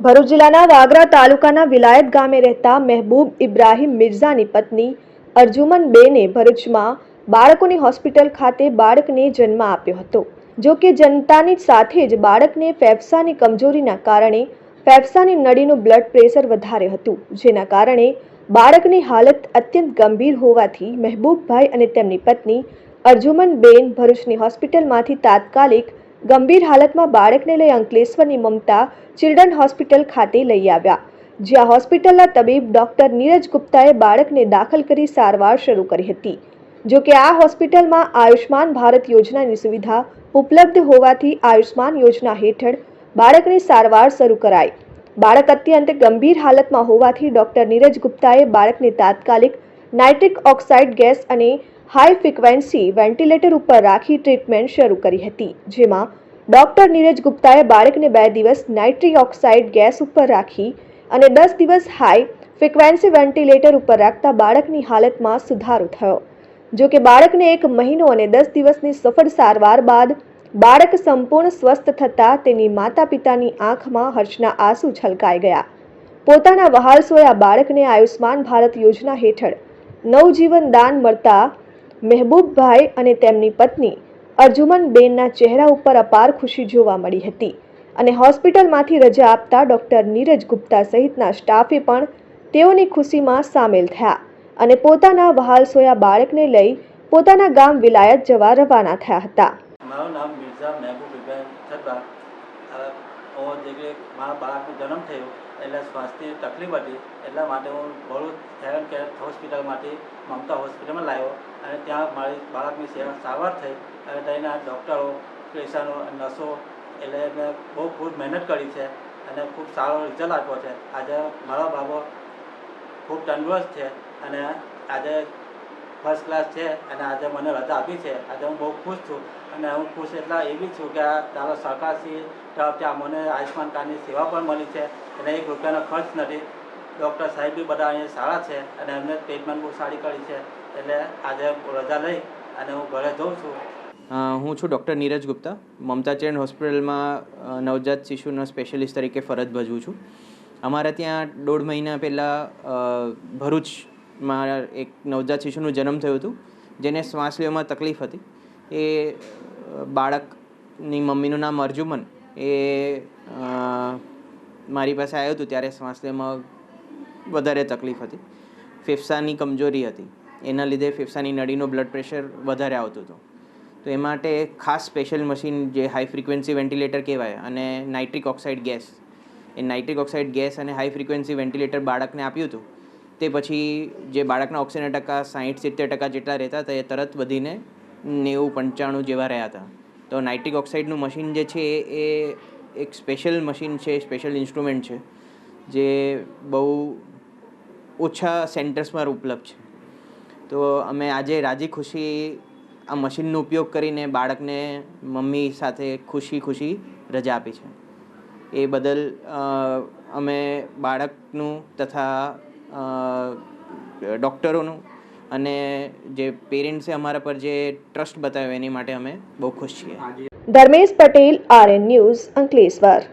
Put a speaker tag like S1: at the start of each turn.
S1: ભરૂચ જિલ્લાના વાગરા તાલુકાના વિલાયત ગામે રહેતા મહેબૂબ ઇબ્રાહીમ મિર્ઝાની પત્ની અર્જુમન બેને ભરૂચમાં બાળકોની હોસ્પિટલ ખાતે બાળકને જન્મ આપ્યો હતો. જો કે જનતાની સાથે જ બાળકને ફેફસાની કમજોરીના કારણે ફેફસાની નળીનું બ્લડ પ્રેશર વધારે હતું, જેના કારણે બાળકની હાલત અત્યંત ગંભીર હોવાથી મહેબૂબભાઈ અને તેમની પત્ની અર્જુમન બેન ભરૂચની હોસ્પિટલમાંથી તાત્કાલિક ગંભીર હાલતમાં બાળકને લઈ અંકલેશ્વરની મમતા ચિલ્ડ્રન હોસ્પિટલ ખાતે લઈ આવ્યા. જ્યાં હોસ્પિટલના તબીબ ડોક્ટર નીરજ ગુપ્તાએ બાળકને દાખલ કરી સારવાર શરૂ કરી હતી. જો કે આ હોસ્પિટલમાં આયુષ્માન ભારત યોજનાની સુવિધા ઉપલબ્ધ હોવાથી આયુષ્માન યોજના હેઠળ બાળકની સારવાર શરૂ કરાઈ. બાળક અત્યંત ગંભીર હાલતમાં હોવાથી ડોક્ટર નીરજ ગુપ્તાએ બાળકને તાત્કાલિક નાઇટ્રિક ઓક્સાઇડ ગેસ અને હાઈ ફ્રીક્વન્સી વેન્ટિલેટર ઉપર રાખી ટ્રીટમેન્ટ શરૂ કરી હતી, જેમાં ડોક્ટર નીરજ ગુપ્તાએ બાળકને બે દિવસ નાઇટ્રિક ઓક્સાઇડ ગેસ ઉપર રાખી અને દસ દિવસ હાઈ ફ્રીક્વન્સી વેન્ટિલેટર ઉપર રાખતા બાળકની હાલતમાં સુધારો થયો. જો કે બાળકને એક મહિનો અને દસ દિવસની સફળ સારવાર બાદ બાળક સંપૂર્ણ સ્વસ્થ થતાં તેની માતા પિતાની આંખમાં હર્ષના આંસુ છલકાઈ ગયા. પોતાના વહાલસોયા બાળકને આયુષ્માન ભારત યોજના હેઠળ નવજીવન દાન મળતા મહેબૂબભાઈ અને તેમની પત્ની અર્જુમનબેનના ચહેરા ઉપર અપાર ખુશી જોવા મળી હતી અને હોસ્પિટલમાંથી રજા આપતા ડૉક્ટર નીરજ ગુપ્તા સહિતના સ્ટાફે પણ તેઓની ખુશીમાં સામેલ થયા અને પોતાના વહાલસોયા બાળકને લઈ પોતાના ગામ વિલાયત જવા રવાના થયા હતા.
S2: મારું નામ મિર્ઝા મહેબૂબ ઇબ્રાહિમ છતાં જે મારા બાળકનો જન્મ થયો એટલે સ્વાસ્થ્ય તકલીફ હતી એટલા માટે હું ભરૂચ હેરન કેર હોસ્પિટલમાંથી મમતા હોસ્પિટલમાં લાવ્યો. ત્યાં મારી બાળકની સેવા સારવાર થઈ અને ત્યાંના ડૉક્ટરો, પેશન્ટો નર્સો, એટલે મેં બહુ ખૂબ મહેનત કરી છે અને ખૂબ સારો રિઝલ્ટ આપ્યો છે. આજે મારો બાબો ખૂબ તંદુરસ્ત છે અને આજે ફર્સ્ટ ક્લાસ છે અને આજે મને રજા આપી છે. આજે હું બહુ ખુશ છું અને હું ખુશ એટલા એવી છું કે આ તારો સરકારશ્રી તરફથી આ મને આયુષ્માન કાર્ડની સેવા પણ મળી છે અને એક રૂપિયાનો ખર્ચ નથી. ડૉક્ટર સાહેબ બી બધા અહીંયા સારા છે અને એમને ટ્રીટમેન્ટ બહુ સારી કરી છે. એટલે આજે રજા લઈ અને હું ઘરે જઉં છું.
S3: હું છું ડૉક્ટર નીરજ ગુપ્તા. મમતા ચેન હોસ્પિટલમાં નવજાત શિશુના સ્પેશિયલિસ્ટ તરીકે ફરજ ભજવું છું. અમારે ત્યાં દોઢ મહિના પહેલાં ભરૂચમાં એક નવજાત શિશુનું જન્મ થયું હતું, જેને શ્વાસ લેવામાં તકલીફ હતી. એ બાળકની મમ્મીનું નામ અર્જુમન. એ મારી પાસે આવ્યું હતું ત્યારે શ્વાસ લેવામાં વધારે તકલીફ હતી. ફેફસાની કમજોરી હતી. એના લીધે ફેફસાની નળીનું બ્લડ પ્રેશર વધારે આવતું હતું. તો એ માટે ખાસ સ્પેશિયલ મશીન જે હાઈ ફ્રિકવન્સી વેન્ટિલેટર કહેવાય અને નાઇટ્રિક ઓક્સાઇડ ગેસ એ નાઇટ્રિક ઓક્સાઇડ ગેસ અને હાઈ ફ્રિકવન્સી વેન્ટિલેટર બાળકને આપ્યું હતું. તે પછી જે બાળકના ઓક્સિજન ટકા સાહીઠ સિત્તેર ટકા જેટલા રહેતા હતા, એ તરત વધીને નેવું પંચાણું જેવા રહ્યા હતા. તો નાઇટ્રિક ઓક્સાઇડનું મશીન જે છે, એ એક સ્પેશિયલ મશીન છે સ્પેશિયલ ઇન્સ્ટ્રુમેન્ટ છે, જે બહુ ઓછા સેન્ટર્સમાં ઉપલબ્ધ છે. તો અમે આજે રાજી ખુશી આ મશીનનો ઉપયોગ કરીને બાળકને મમ્મી સાથે ખુશી ખુશી રજા આપી છે. એ બદલ અમે બાળકનું તથા ડૉક્ટરોનું અને જે પેરેન્ટ્સે અમારા પર જે ટ્રસ્ટ બતાવ્યો એની માટે અમે બહુ ખુશ છીએ.
S1: Dharmesh Patel, R N news Ankleshwar.